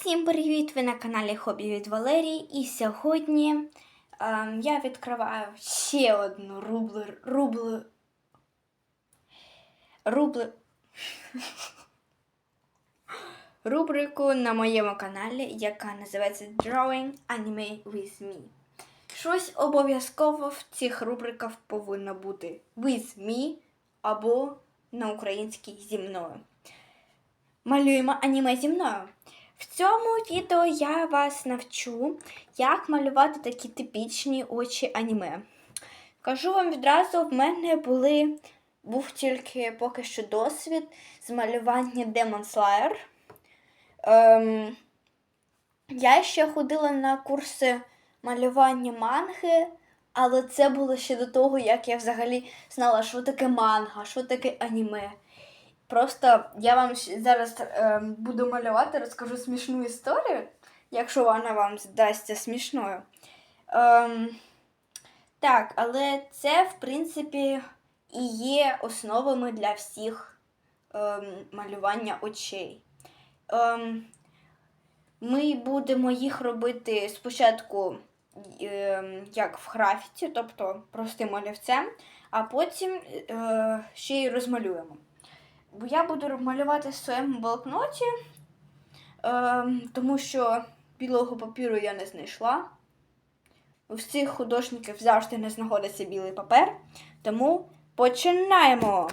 Всім привіт! Ви на каналі Хобі від Валерії. І сьогодні ем, я відкриваю ще одну рублю. рублю. рублю. рубрику на моєму каналі, яка називається Drawing Anime with Me. Щось обов'язково в цих рубриках повинно бути with me або на українській зі мною. Малюємо аніме зі мною. В цьому відео я вас навчу, як малювати такі типічні очі аніме. Кажу вам відразу, в мене були, був тільки поки що досвід з малювання Demon Slayer. Ем, я ще ходила на курси малювання манги, але це було ще до того, як я взагалі знала, що таке манга, що таке аніме. Просто я вам зараз е, буду малювати, розкажу смішну історію, якщо вона вам здасться смішною. Ем, так, але це, в принципі, і є основами для всіх ем, малювання очей. Ем, ми будемо їх робити спочатку ем, як в графіті, тобто простим олівцем, а потім е, ще й розмалюємо. Бо я буду малювати в своєму блокноті, ем, тому що білого папіру я не знайшла. У всіх художників завжди не знаходиться білий папер. Тому починаємо.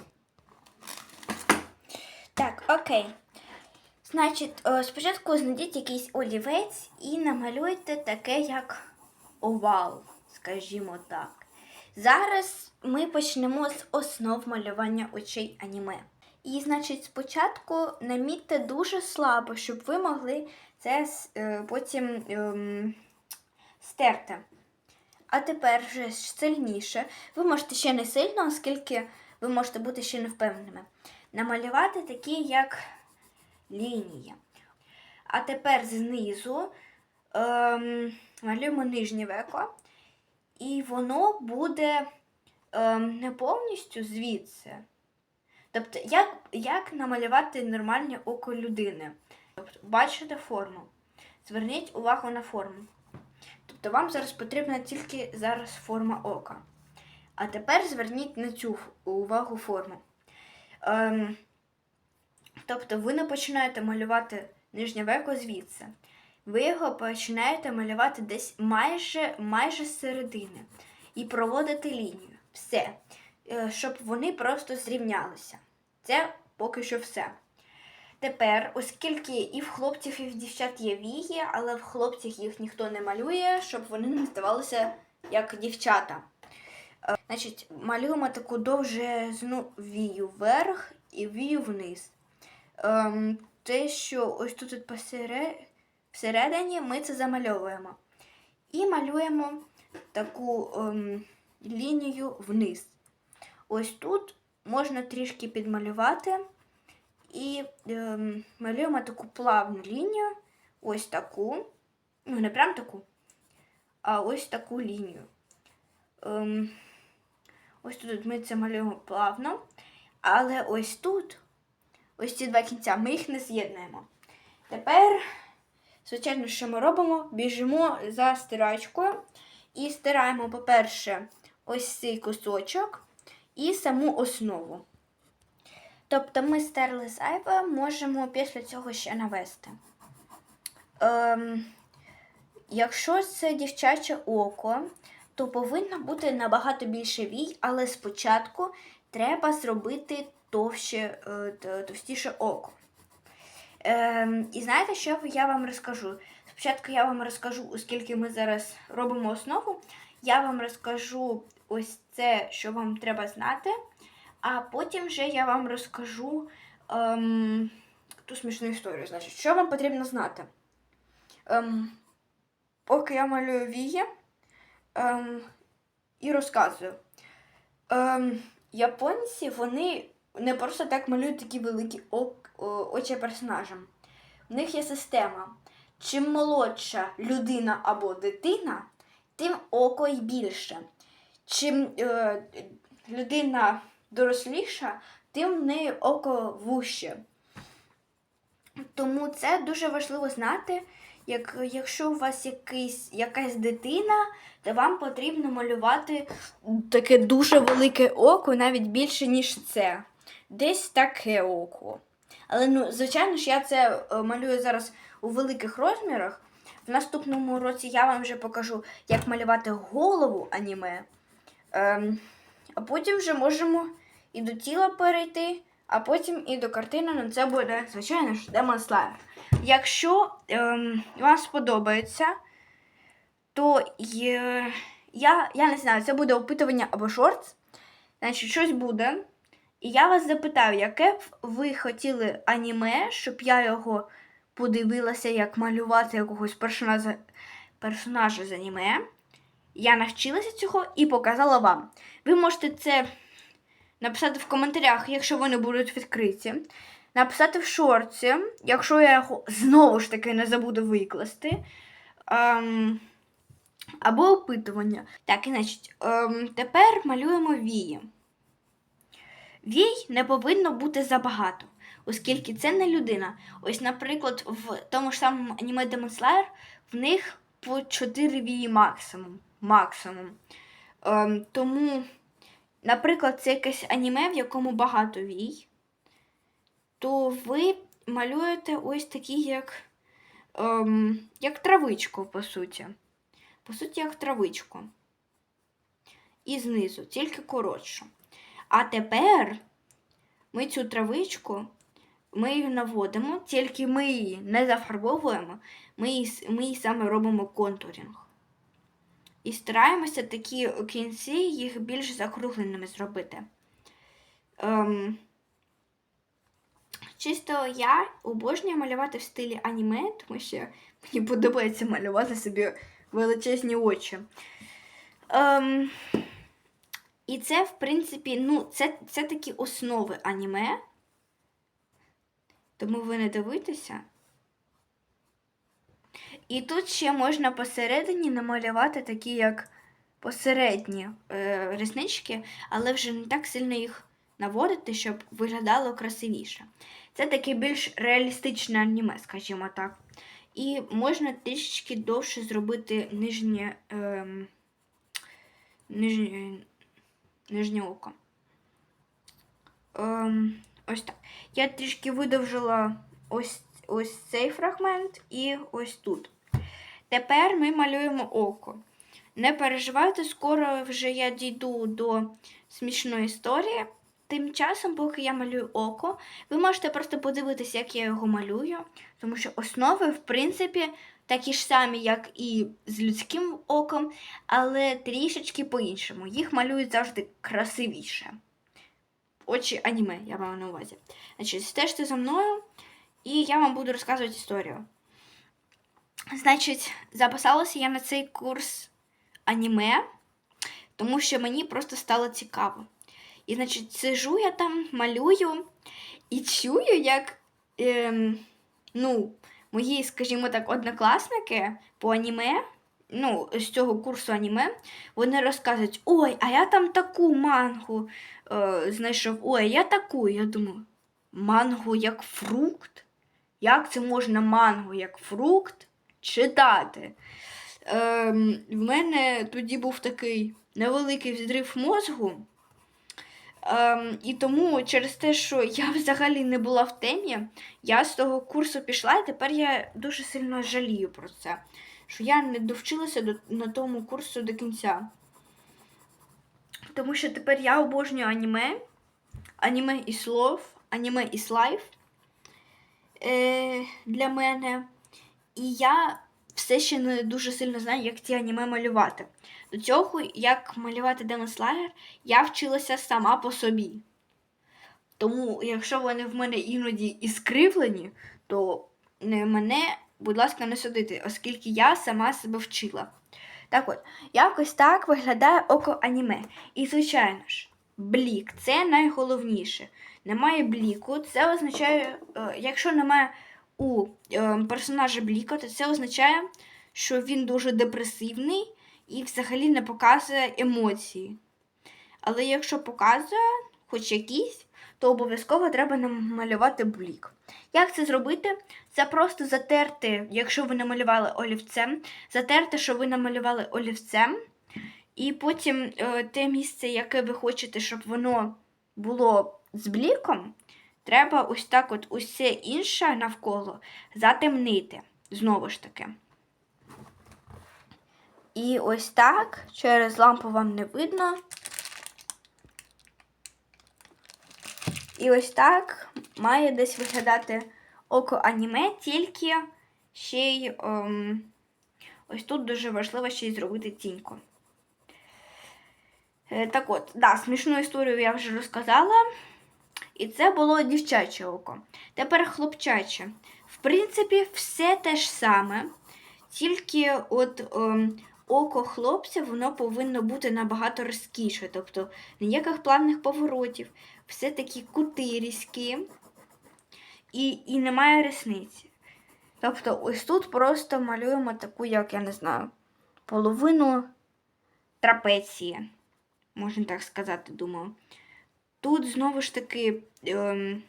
Так, окей. Значить, е, спочатку знайдіть якийсь олівець і намалюйте таке, як овал, скажімо так. Зараз ми почнемо з основ малювання очей аніме. І, значить, спочатку намітьте дуже слабо, щоб ви могли це е, потім ем, стерти. А тепер вже сильніше. Ви можете ще не сильно, оскільки ви можете бути ще не впевненими. Намалювати такі, як лінії. А тепер знизу ем, малюємо нижнє веко, і воно буде ем, не повністю звідси. Тобто, як, як намалювати нормальне око людини? Тобто, бачите форму. Зверніть увагу на форму. Тобто вам зараз потрібна тільки зараз форма ока. А тепер зверніть на цю увагу форму. Ем, тобто ви не починаєте малювати нижнє веко звідси. Ви його починаєте малювати десь майже, майже з середини і проводити лінію. Все. Е, Щоб вони просто зрівнялися. Це поки що все. Тепер, оскільки і в хлопців, і в дівчат є вії, але в хлопцях їх ніхто не малює, щоб вони не здавалися як дівчата. Е, Значить, малюємо таку довжезну вію вверх і вію вниз. Ем, те, що ось тут всередині ми це замальовуємо. І малюємо таку ем, лінію вниз. Ось тут можна трішки підмалювати. І ем, малюємо таку плавну лінію, ось таку. Ну, не прям таку, а ось таку лінію. Ем, ось тут ми це малюємо плавно, але ось тут, ось ці два кінця, ми їх не з'єднуємо. Тепер, звичайно, що ми робимо? Біжимо за стирачкою і стираємо, по-перше, ось цей кусочок і саму основу. Тобто ми стерли зайве, можемо після цього ще навести. Ем, якщо це дівчаче око, то повинно бути набагато більше вій, але спочатку треба зробити товще, е, товстіше око. Ем, і знаєте, що я вам розкажу? Спочатку я вам розкажу, оскільки ми зараз робимо основу, я вам розкажу ось це, що вам треба знати. А потім вже я вам розкажу ем, ту смішну історію. Значить, що вам потрібно знати? Ем, поки я малюю вії ем, і розказую. Ем, японці вони не просто так малюють такі великі очі персонажам. У них є система. Чим молодша людина або дитина, тим око й більше. Чим е, людина доросліша, тим в неї око вуще. Тому це дуже важливо знати. Як, якщо у вас якийсь, якась дитина, то вам потрібно малювати таке дуже велике око, навіть більше, ніж це. Десь таке око. Але ну, звичайно ж, я це е, малюю зараз у великих розмірах. В наступному році я вам вже покажу, як малювати голову аніме. Ем, а потім вже можемо і до тіла перейти, а потім і до картини. Ну, це буде, звичайно ж, Demon Якщо ем, вам сподобається, то є, я, я не знаю, це буде опитування або шортс. Значить, щось буде. І я вас запитаю, яке б ви хотіли аніме, щоб я його подивилася, як малювати якогось персонажа, персонажа з аніме. Я навчилася цього і показала вам. Ви можете це написати в коментарях, якщо вони будуть відкриті. Написати в шорці, якщо я його знову ж таки не забуду викласти. Ем, або опитування. Так, і значить, ем, тепер малюємо вії. Вій не повинно бути забагато, оскільки це не людина. Ось, наприклад, в тому ж самому аніме Demon Slayer в них по 4 вії максимум. Максимум. Ем, тому, наприклад, це якесь аніме, в якому багато вій, то ви малюєте ось такі, як, ем, як травичку, по суті. По суті, як травичку. І знизу, тільки коротшу. А тепер ми цю травичку ми її наводимо, тільки ми її не зафарбовуємо, ми її, ми її саме робимо контурінг. І стараємося такі кінці їх більш закругленими зробити. Ем, чисто я обожнюю малювати в стилі аніме, тому що мені подобається малювати собі величезні очі. Ем, і це, в принципі, ну, це, це такі основи аніме. Тому ви не дивитеся. І тут ще можна посередині намалювати такі, як посередні е, реснички, але вже не так сильно їх наводити, щоб виглядало красивіше. Це таке більш реалістичне аніме, скажімо так. І можна трішечки довше зробити нижнє, ем, нижнє, нижнє око. Ем, ось так. Я трішки видовжила ось, ось цей фрагмент і ось тут. Тепер ми малюємо око. Не переживайте, скоро вже я дійду до смішної історії. Тим часом, поки я малюю око, ви можете просто подивитися, як я його малюю, тому що основи, в принципі, такі ж самі, як і з людським оком, але трішечки по-іншому. Їх малюють завжди красивіше. Очі аніме, я маю на увазі. Значить, стежте за мною, і я вам буду розказувати історію. Значить, записалася я на цей курс аніме, тому що мені просто стало цікаво. І, значить, сижу я там, малюю і чую, як ем, ну, мої, скажімо так, однокласники по аніме, ну, з цього курсу аніме, вони розказують: ой, а я там таку мангу е, знайшов, ой, я таку. Я думаю, мангу як фрукт? Як це можна мангу як фрукт читати? Ем, в мене тоді був такий невеликий взрив мозгу. Ем, і тому через те, що я взагалі не була в темі, я з того курсу пішла, і тепер я дуже сильно жалію про це, що я не довчилася до, на тому курсу до кінця. Тому що тепер я обожнюю аніме, аніме і слов, аніме і слайф е, для мене. І я все ще не дуже сильно знаю, як ці аніме малювати. До цього, як малювати Demon Slayer, я вчилася сама по собі. Тому, якщо вони в мене іноді і скривлені, то не мене, будь ласка, не судити, оскільки я сама себе вчила. Так от, якось так виглядає око аніме. І, звичайно ж, блік це найголовніше. Немає бліку, це означає, е, якщо немає у е, персонажа бліка, то це означає, що він дуже депресивний і взагалі не показує емоції. Але якщо показує хоч якісь, то обов'язково треба намалювати блік. Як це зробити? Це просто затерти, якщо ви намалювали олівцем, затерти, що ви намалювали олівцем, і потім е, те місце, яке ви хочете, щоб воно було з бліком, треба ось так от усе інше навколо затемнити. Знову ж таки. І ось так, через лампу вам не видно. І ось так має десь виглядати око аніме, тільки ще й ем, ось тут дуже важливо ще й зробити тіньку. Е, так от, да, смішну історію я вже розказала. І це було дівчаче око. Тепер хлопчаче. В принципі, все те ж саме, тільки от ем, око хлопця воно повинно бути набагато розкіше. Тобто ніяких плавних поворотів, все такі кутиріські і, і немає ресниці. Тобто, ось тут просто малюємо таку, як я не знаю, половину трапеції, можна так сказати, думаю. Тут знову ж таки ем,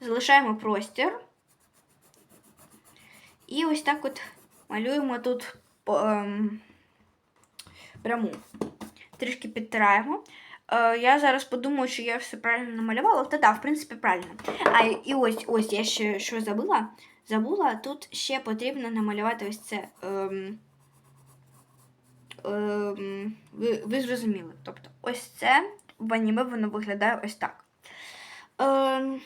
залишаємо простір. І ось так от малюємо тут ем, пряму. Трішки підтираємо. Е, я зараз подумаю, чи я все правильно намалювала. Та так, в принципі, правильно. А і ось ось я ще що забула. Забула, тут ще потрібно намалювати ось це. Ем, ем, ви, ви зрозуміли. Тобто, ось це в аніме воно виглядає ось так. Ем,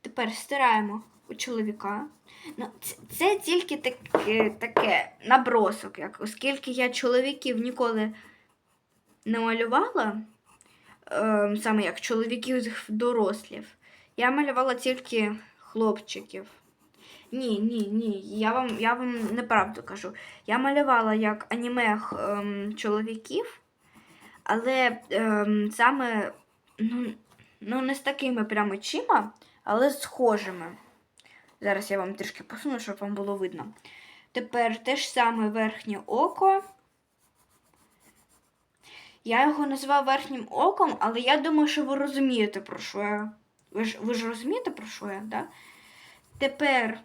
тепер стираємо у чоловіка. Ну, це, це тільки таке, таке набросок, як, оскільки я чоловіків ніколи не малювала, ем, саме як чоловіків дорослів. Я малювала тільки хлопчиків. Ні, ні, ні. Я вам я вам неправду кажу. Я малювала як аніме ем, чоловіків, але ем, саме ну, ну, не з такими прямо очима, але схожими. Зараз я вам трішки посуну, щоб вам було видно. Тепер те ж саме верхнє око. Я його називаю верхнім оком, але я думаю, що ви розумієте, про що я. Ви ж, ви ж розумієте, про що я, да? Тепер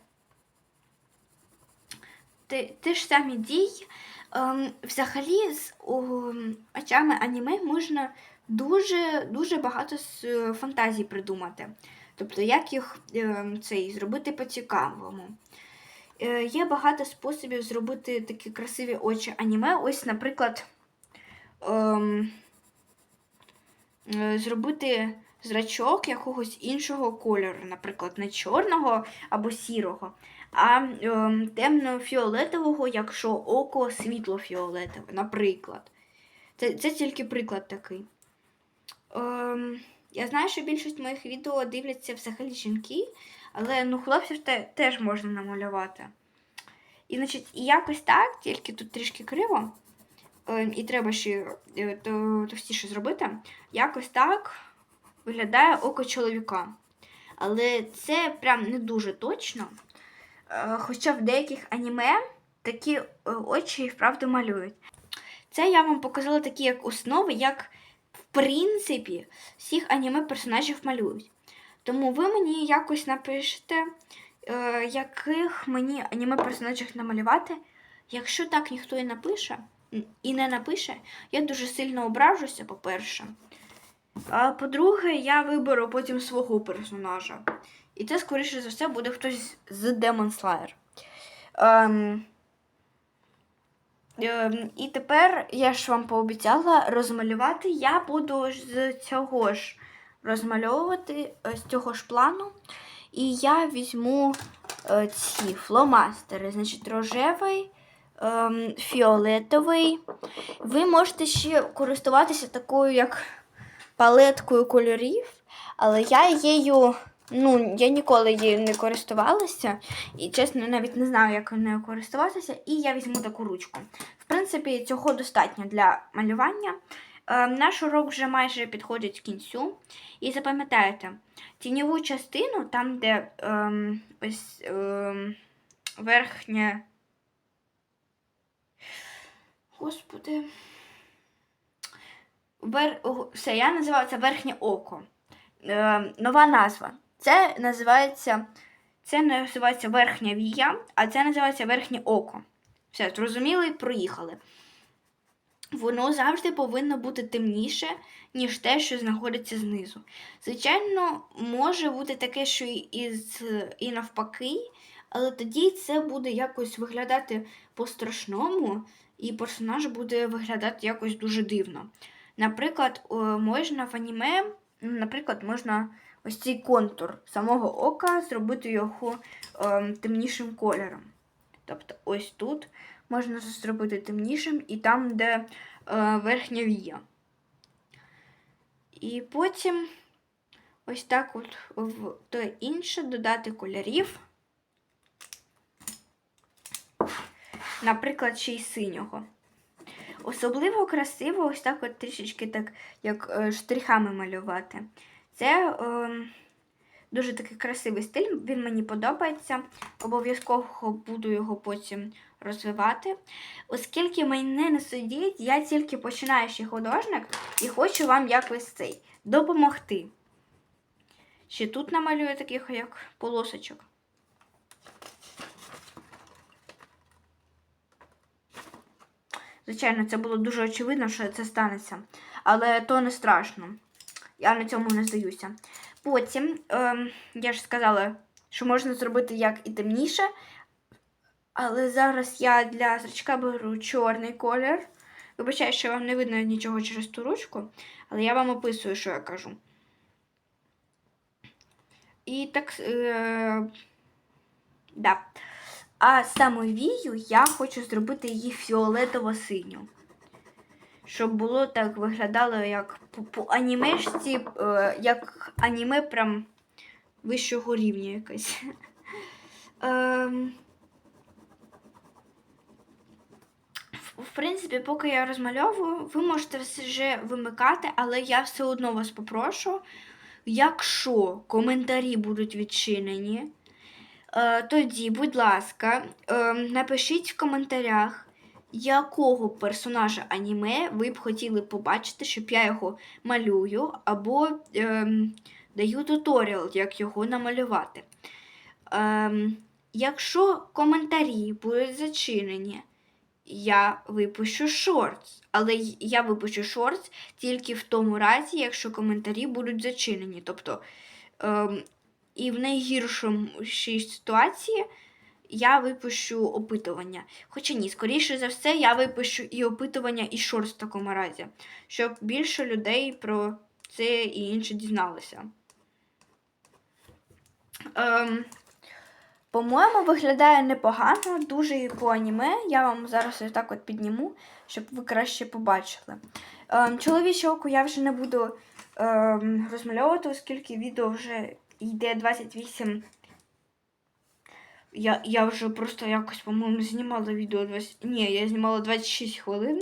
те, те ж самі дії. Ем, взагалі з очами аніме можна дуже дуже багато з е, фантазій придумати. Тобто, як їх ем, цей, зробити по-цікавому. Е, є багато способів зробити такі красиві очі аніме. Ось, наприклад, ем, е, зробити зрачок якогось іншого кольору, наприклад, не чорного або сірого, а ем, темно-фіолетового, якщо око світло-фіолетове, наприклад. Це це тільки приклад такий. Ем, я знаю, що більшість моїх відео дивляться взагалі жінки, але ну, хлопців те, теж можна намалювати. І значить, і якось так, тільки тут трішки криво, е, і треба ще е, товстіше зробити. Якось так виглядає око чоловіка. Але це прям не дуже точно. Е, хоча в деяких аніме такі е, очі вправду малюють. Це я вам показала такі як основи, як в принципі всіх аніме персонажів малюють. Тому ви мені якось напишете, е, яких мені аніме персонажів намалювати. Якщо так ніхто і напише, і не напише, я дуже сильно ображуся, по-перше. А по-друге, я виберу потім свого персонажа. І це, скоріше за все, буде хтось з Demon Slayer. Ем, ем, і тепер я ж вам пообіцяла розмалювати. Я буду з цього ж розмальовувати з цього ж плану. І я візьму е, ці фломастери, значить, рожевий, ем, фіолетовий. Ви можете ще користуватися такою, як палеткою кольорів, але я її, ну, я ніколи її не користувалася. І, чесно, навіть не знаю, як нею користуватися. І я візьму таку ручку. В принципі, цього достатньо для малювання. Е, наш урок вже майже підходить к кінцю. І запам'ятайте, тіньову частину, там, де е, ось е, верхнє. Господи. Вер... Все, я називаю це верхнє око. Е, нова назва. Це називається. Це називається верхня вія, а це називається верхнє око. Все, зрозуміли, проїхали. Воно завжди повинно бути темніше, ніж те, що знаходиться знизу. Звичайно, може бути таке, що і, і навпаки, але тоді це буде якось виглядати по-страшному, і персонаж буде виглядати якось дуже дивно. Наприклад, можна в аніме, наприклад, можна ось цей контур самого ока зробити його ем, темнішим кольором. Тобто ось тут можна зробити темнішим і там, де е, верхня вія. І потім ось так от в то інше додати кольорів. Наприклад, ще й синього. Особливо красиво ось так от трішечки так, як е, штрихами малювати. Це е, дуже такий красивий стиль, він мені подобається. Обов'язково буду його потім розвивати. Оскільки мене не судять, я тільки починаючий художник і хочу вам якось цей допомогти. Ще тут намалюю таких як полосочок. Звичайно, це було дуже очевидно, що це станеться. Але то не страшно. Я на цьому не здаюся. Потім, ем, я ж сказала, що можна зробити як і темніше. Але зараз я для зрачка беру чорний колір. Вибачаю, що вам не видно нічого через ту ручку, але я вам описую, що я кажу. І так. Е, да. А саме вію я хочу зробити її фіолетово-синю. Щоб було так виглядало як по, анімешці, е, як аніме прям вищого рівня якесь. Ем, в- принципі, поки я розмальовую, ви можете вже вимикати, але я все одно вас попрошу, якщо коментарі будуть відчинені, е, тоді, будь ласка, е, напишіть в коментарях, якого персонажа аніме ви б хотіли побачити, щоб я його малюю, або ем, даю туторіал, як його намалювати. Ем, якщо коментарі будуть зачинені, я випущу шортс. Але я випущу шортс тільки в тому разі, якщо коментарі будуть зачинені. Тобто, ем, і в найгіршій ситуації я випущу опитування. Хоча ні, скоріше за все, я випущу і опитування, і шортс в такому разі, щоб більше людей про це і інше дізналося. Ем, по-моєму, виглядає непогано, дуже і по аніме. Я вам зараз ось так от підніму, щоб ви краще побачили. Ем, чоловіче око я вже не буду ем, розмальовувати, оскільки відео вже йде 28. Я, я вже просто якось, по-моєму, знімала відео 20. Ні, я знімала 26 хвилин.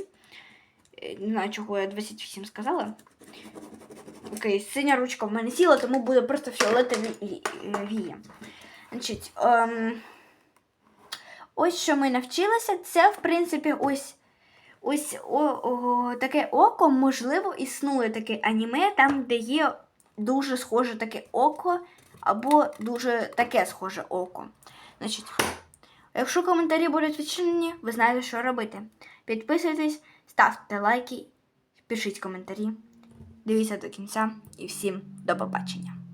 Е, Не знаю, чого я 28 сказала. Окей, синя ручка в мене сіла, тому буде просто фіолетові ві- вія. Значить, ем, ось що ми навчилися, це, в принципі, ось, ось о, о, таке око, можливо, існує таке аніме, там, де є дуже схоже таке око, або дуже таке схоже око. Значить, якщо коментарі будуть відчинені, ви знаєте, що робити. Підписуйтесь, ставте лайки, пишіть коментарі. Дивіться до кінця і всім до побачення.